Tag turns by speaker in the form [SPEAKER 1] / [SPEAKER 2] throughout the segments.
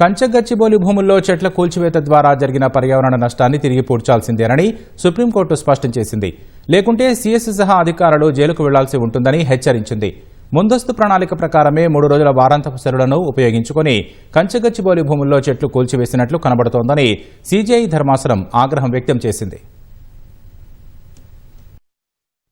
[SPEAKER 1] కంచగచ్చిబౌలి భూముల్లో చెట్ల కూల్చివేత ద్వారా జరిగిన పర్యావరణ నష్టాన్ని తిరిగి పూడ్చాల్సిందేనని సుప్రీంకోర్టు స్పష్టం చేసింది. లేకుంటే సీఎస్ సహా అధికారులు జైలుకు వెళ్ళాల్సి ఉంటుందని హెచ్చరించింది. ముందస్తు ప్రణాళిక ప్రకారమే మూడు రోజుల వారాంతపు సెలవులను ఉపయోగించుకుని కంచగచ్చిబౌలి భూముల్లో చెట్లు కూల్చివేసినట్లు కనబడుతోందని సీజీఐ ధర్మాసనం ఆగ్రహం వ్యక్తం చేసింది.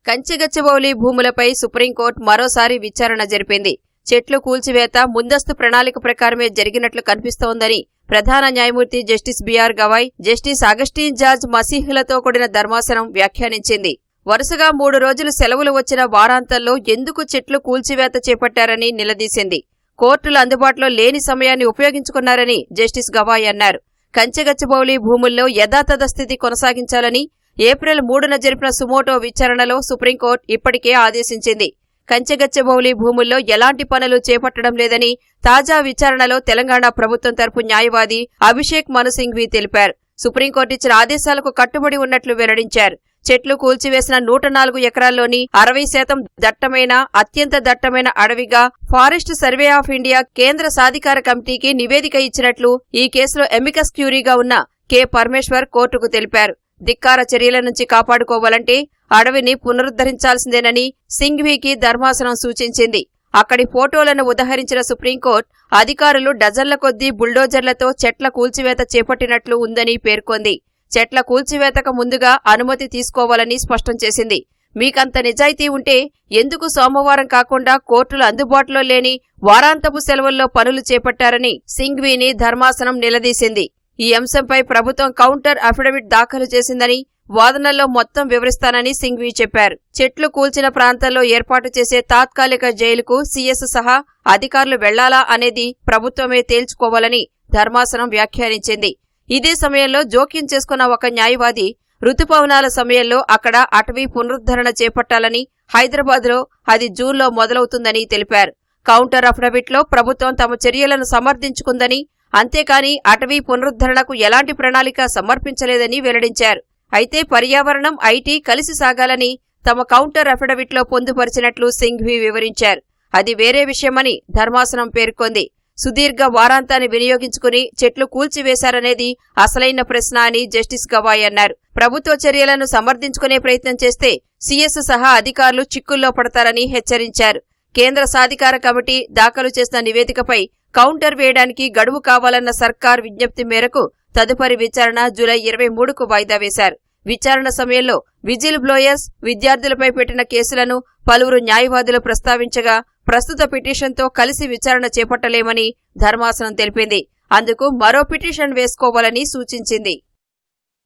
[SPEAKER 2] కంచిగచ్చిబౌలి భూములపై సుప్రీంకోర్టు మరోసారి విచారణ జరిపింది. చెట్లు కూల్చివేత ముందస్తు ప్రణాళిక ప్రకారమే జరిగినట్లు కనిపిస్తోందని ప్రధాన న్యాయమూర్తి justice BR Gavai justice Augustine George మసీహులతో కూడిన ధర్మాసనం వ్యాఖ్యానించింది. వరుసగా మూడు రోజులు సెలవులు వచ్చిన వారాంతంలో ఎందుకు చెట్లు కూల్చివేత చేపట్టారని నిలదీసింది. కోర్టులు అందుబాటులో లేని సమయాన్ని ఉపయోగించుకున్నారని జస్టిస్ గవాయ్ అన్నారు. కంచెగచ్చిబౌలి భూముల్లో యథాతథ స్థితి కొనసాగించాలని ఏప్రిల్ మూడున జరిపిన సుమోటో విచారణలో సుప్రీంకోర్టు ఇప్పటికే ఆదేశించింది. కంచెగచ్చబౌలి భూముల్లో ఎలాంటి పనులు చేపట్టడం లేదని తాజా విచారణలో తెలంగాణ ప్రభుత్వం తరపు న్యాయవాది అభిషేక్ మనుసింఘ్వి తెలిపారు. సుప్రీంకోర్టు ఇచ్చిన ఆదేశాలకు కట్టుబడి ఉన్నట్లు వెల్లడించారు. చెట్లు కూల్చివేసిన నూట నాలుగు ఎకరాల్లోని అరవై శాతం దట్టమైన అత్యంత దట్టమైన అడవిగా ఫారెస్ట్ సర్వే ఆఫ్ ఇండియా కేంద్ర సాధికార కమిటీకి నివేదిక ఇచ్చినట్లు ఈ కేసులో ఎమికస్ క్యూరీగా ఉన్న కె పరమేశ్వర్ కోర్టుకు తెలిపారు. ధిక్కార చర్యల నుంచి కాపాడుకోవాలంటే అడవిని పునరుద్ధరించాల్సిందేనని సింఘ్వీకి ధర్మాసనం సూచించింది. అక్కడి ఫోటోలను ఉదహరించిన సుప్రీంకోర్టు అధికారులు డజన్ల కొద్దీ బుల్డోజర్లతో చెట్ల కూల్చివేత చేపట్టినట్లు ఉందని పేర్కొంది. చెట్ల కూల్చివేతకు ముందుగా అనుమతి తీసుకోవాలని స్పష్టం చేసింది. మీకంత నిజాయితీ ఉంటే ఎందుకు సోమవారం కాకుండా కోర్టులు అందుబాటులో లేని వారాంతపు సెలవుల్లో పనులు చేపట్టారని సింఘ్వీని ధర్మాసనం నిలదీసింది. ఈ అంశంపై ప్రభుత్వం కౌంటర్ అఫిడవిట్ దాఖలు చేసిందని వాదనల్లో మొత్తం వివరిస్తానని సింఘ్వి చెప్పారు. చెట్లు కూల్చిన ప్రాంతాల్లో ఏర్పాటు చేసే తాత్కాలిక జైలుకు సీఎస్ సహా అధికారులు వెళ్ళాలా అనేది ప్రభుత్వమే తేల్చుకోవాలని ధర్మాసనం వ్యాఖ్యానించింది. ఇదే సమయంలో జోక్యం చేసుకున్న ఒక న్యాయవాది రుతుపవనాల సమయంలో అక్కడ అటవీ పునరుద్ధరణ చేపట్టాలని హైదరాబాద్లో అది జూన్లో మొదలవుతుందని తెలిపారు. కౌంటర్ అఫిడవిట్లో ప్రభుత్వం తమ చర్యలను సమర్థించుకుందని అంతేకాని అటవీ పునరుద్ధరణకు ఎలాంటి ప్రణాళిక సమర్పించలేదని వెల్లడించారు. అయితే పర్యావరణం ఐటీ కలిసి సాగాలని తమ కౌంటర్ అఫిడవిట్లో పొందుపరిచినట్లు సింఘ్వి వివరించారు. అది వేరే విషయమని ధర్మాసనం పేర్కొంది. సుదీర్ఘ వారాంతాన్ని వినియోగించుకుని చెట్లు కూల్చివేశారనేది అసలైన ప్రశ్న అని జస్టిస్ గవాయ్ అన్నారు. ప్రభుత్వ చర్యలను సమర్థించుకునే ప్రయత్నం చేస్తే సీఎస్ సహా అధికారులు చిక్కుల్లో పడతారని హెచ్చరించారు. కేంద్ర సాధికార కమిటీ దాఖలు చేసిన నివేదికపై కౌంటర్ వేయడానికి గడువు కావాలన్న సర్కార్ విజ్ఞప్తి మేరకు తదుపరి విచారణ జూలై ఇరవై మూడుకు వాయిదా వేశారు. విచారణ సమయంలో విజిల్ బ్లోయర్స్ విద్యార్థులపై పెట్టిన కేసులను పలువురు న్యాయవాదులు ప్రస్తావించగా ప్రస్తుత పిటిషన్తో కలిసి విచారణ చేపట్టలేమని ధర్మాసనం తెలిపింది. అందుకు మరో పిటిషన్ వేసుకోవాలని సూచించింది.